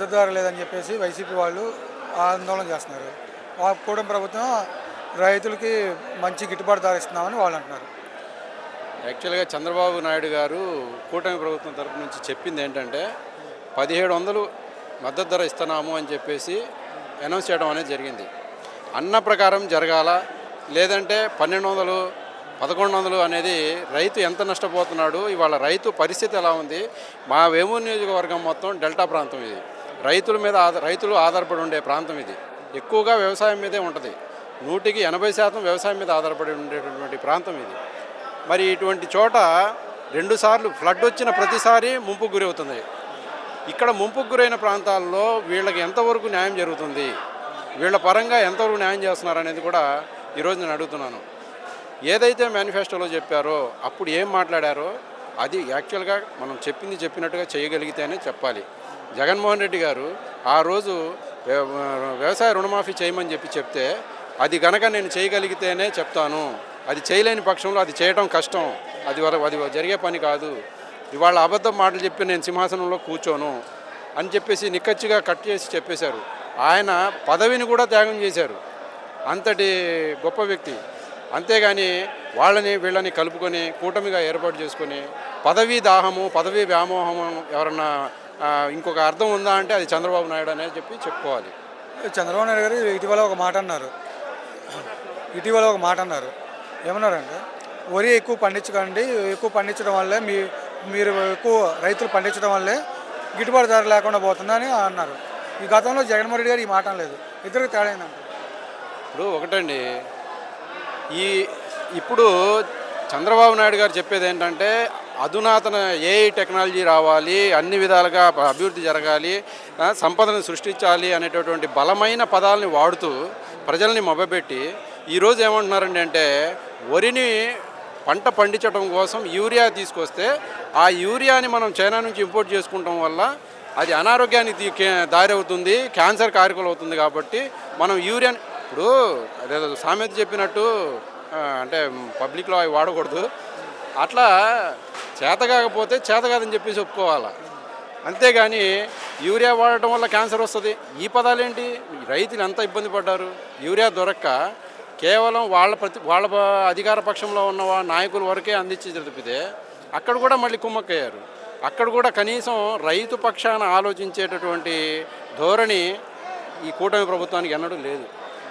మద్దతు లేదని చెప్పేసి వైసీపీ వాళ్ళు ఆందోళన చేస్తున్నారు. ఆ కూటమి ప్రభుత్వం రైతులకి మంచి గిట్టుబాటు ధర ఇస్తున్నామని వాళ్ళు అంటున్నారు. యాక్చువల్గా చంద్రబాబు నాయుడు గారు కూటమి ప్రభుత్వం తరపు నుంచి చెప్పింది ఏంటంటే పదిహేడు వందలు మద్దతు ధర ఇస్తున్నాము అని చెప్పేసి అనౌన్స్ చేయడం అనేది జరిగింది. అన్న ప్రకారం జరగాల లేదంటే పన్నెండు వందలు పదకొండు వందలు అనేది రైతు ఎంత నష్టపోతున్నాడు ఇవాళ రైతు పరిస్థితి ఎలా ఉంది మా వేమూరు నియోజకవర్గం మొత్తం డెల్టా ప్రాంతం ఇది. రైతుల మీద ఆధార రైతులు ఆధారపడి ఉండే ప్రాంతం ఇది. ఎక్కువగా వ్యవసాయం మీదే ఉంటుంది. నూటికి ఎనభై శాతం వ్యవసాయం మీద ఆధారపడి ఉండేటటువంటి ప్రాంతం ఇది. మరి ఇటువంటి చోట రెండుసార్లు ఫ్లడ్ వచ్చిన ప్రతిసారి ముంపుకు గురవుతుంది. ఇక్కడ ముంపుకు గురైన ప్రాంతాల్లో వీళ్ళకి ఎంతవరకు న్యాయం జరుగుతుంది? వీళ్ళ పరంగా ఎంతవరకు న్యాయం చేస్తున్నారు అనేది కూడా ఈరోజు నేను అడుగుతున్నాను. ఏదైతే మేనిఫెస్టోలో చెప్పారో అప్పుడు ఏం మాట్లాడారో అది యాక్చువల్గా మనం చెప్పింది చెప్పినట్టుగా చేయగలిగితేనే చెప్పాలి. జగన్మోహన్ రెడ్డి గారు ఆ రోజు వ్యవసాయ రుణమాఫీ చేయమని చెప్పి చెప్తే అది గనక నేను చేయగలిగితేనే చెప్తాను. అది చేయలేని పక్షంలో అది చేయడం కష్టం. అది అది జరిగే పని కాదు. ఇవాళ అబద్ధం మాటలు చెప్పి నేను సింహాసనంలో కూర్చోను అని చెప్పేసి నిక్కచ్చిగా కట్ చేసి చెప్పేశారు. ఆయన పదవిని కూడా త్యాగం చేశారు. అంతటి గొప్ప వ్యక్తి. అంతేగాని వాళ్ళని వీళ్ళని కలుపుకొని కూటమిగా ఏర్పాటు చేసుకొని పదవీ దాహము పదవీ వ్యామోహము ఎవరన్నా ఇంకొక అర్థం ఉందా అంటే అది చంద్రబాబు నాయుడు అనేది చెప్పి చెప్పుకోవాలి. చంద్రబాబు నాయుడు గారు ఇటీవల ఒక మాట అన్నారు. ఇటీవల ఒక మాట అన్నారు. ఏమన్నారంటే వరి ఎక్కువ పండించకండి ఎక్కువ పండించడం వల్లే మీ మీరు ఎక్కువ రైతులు పండించడం వల్లే గిట్టుబాటు ధర లేకుండా పోతుందని అన్నారు. ఈ గతంలో జగన్మోహన్ రెడ్డి గారు ఈ మాట అనలేదు. ఇద్దరికి తేడా ఏందంటే ఇప్పుడు ఒకటండి. ఈ ఇప్పుడు చంద్రబాబు నాయుడు గారు చెప్పేది ఏంటంటే అధునాతన ఏఐ టెక్నాలజీ రావాలి అన్ని విధాలుగా అభివృద్ధి జరగాలి సంపదను సృష్టించాలి అనేటటువంటి బలమైన పదాలని వాడుతూ ప్రజల్ని మొబపెట్టి ఈరోజు ఏమంటున్నారండి అంటే వరిని పంట పండించడం కోసం యూరియా తీసుకొస్తే ఆ యూరియాని మనం చైనా నుంచి ఇంపోర్ట్ చేసుకుంటాం వల్ల అది అనారోగ్యానికి దారి అవుతుంది క్యాన్సర్ కారకులు అవుతుంది కాబట్టి మనం యూరియాని ఇప్పుడు అదేదో సామెత చెప్పినట్టు అంటే పబ్లిక్లో అవి వాడకూడదు. అట్లా చేత కాకపోతే చేత కాదని చెప్పేసి ఒప్పుకోవాలా? అంతేగాని యూరియా వాడటం వల్ల క్యాన్సర్ వస్తుంది. ఈ పదాలేంటి? రైతులు ఎంత ఇబ్బంది పడ్డారు? యూరియా దొరక్క కేవలం వాళ్ళ ప్రతి వాళ్ళ అధికార పక్షంలో ఉన్న వా- నాయకుల వరకే అందించి జరిపితే అక్కడ కూడా మళ్ళీ కుమ్మక్కయ్యారు. అక్కడ కూడా కనీసం రైతు పక్షాన ఆలోచించేటటువంటి ధోరణి ఈ కూటమి ప్రభుత్వానికి ఎన్నడూ లేదు.